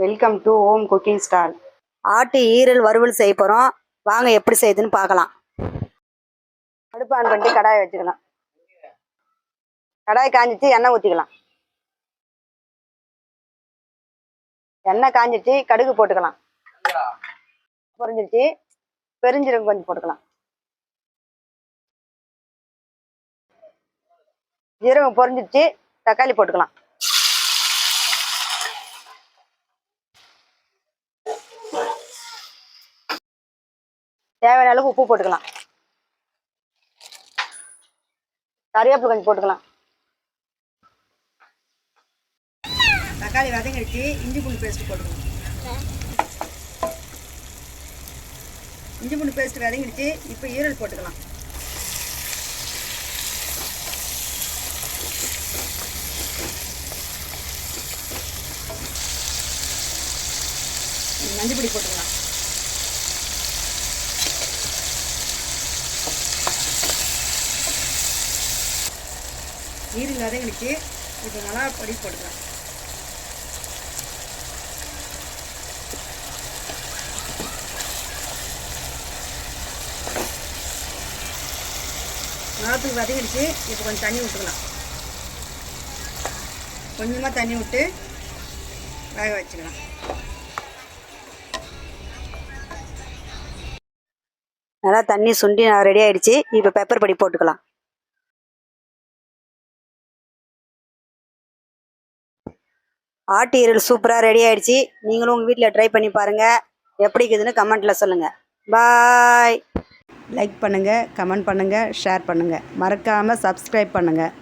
Welcome to home cooking stall ஆட்டு ஈரல் வறுவல் செய்ய போகிறோம் வாங்க எப்படி செய்யுதுன்னு பார்க்கலாம். அடுப்பு ஆன் பண்ணிட்டு கடாயை வச்சுக்கலாம். கடாய் காஞ்சிச்சு எண்ணெய் ஊற்றிக்கலாம் எண்ணெய் காஞ்சிச்சு கடுகு போட்டுக்கலாம். பொரிஞ்சிருச்சு? பெருஞ்சீரகம் கொஞ்சம் போட்டுக்கலாம். ஜீரகம் பொரிஞ்சிருச்சு தக்காளி போட்டுக்கலாம். தேவையான அளவுக்கு உப்பு போட்டுக்கலாம். கறிவேப்பிலை கொஞ்சம் போட்டுக்கலாம். தக்காளி வதங்கிடுச்சு. இஞ்சி பூண்டு பேஸ்ட் போட்டுக்கலாம். இஞ்சி பூண்டு பேஸ்ட் வதங்கிடுச்சு. இப்போ ஈரல் போட்டுக்கலாம். மஞ்சள் பொடி போட்டுக்கலாம். ஈரல் வதங்கிடுச்சு இப்போ மிளகா பொடி போட்டுக்கலாம். மிளகாத்துக்கு வதங்கிடுச்சு இப்போ கொஞ்சம் தண்ணி விட்டுக்கலாம் கொஞ்சமாக தண்ணி விட்டு வேக வச்சுக்கலாம். நல்லா தண்ணி சுண்டி ரெடி ஆகிடுச்சி இப்போ பெப்பர் பொடி போட்டுக்கலாம். ஆட்டு ஈரல் சூப்பராக ரெடி ஆயிடுச்சு. நீங்களும் உங்கள் வீட்டில் ட்ரை பண்ணி பாருங்கள் எப்படி இருக்குதுன்னு கமெண்ட்டில் சொல்லுங்கள் பாய் லைக் பண்ணுங்கள் கமெண்ட் பண்ணுங்கள் ஷேர் பண்ணுங்கள் மறக்காமல் சப்ஸ்கிரைப் பண்ணுங்கள்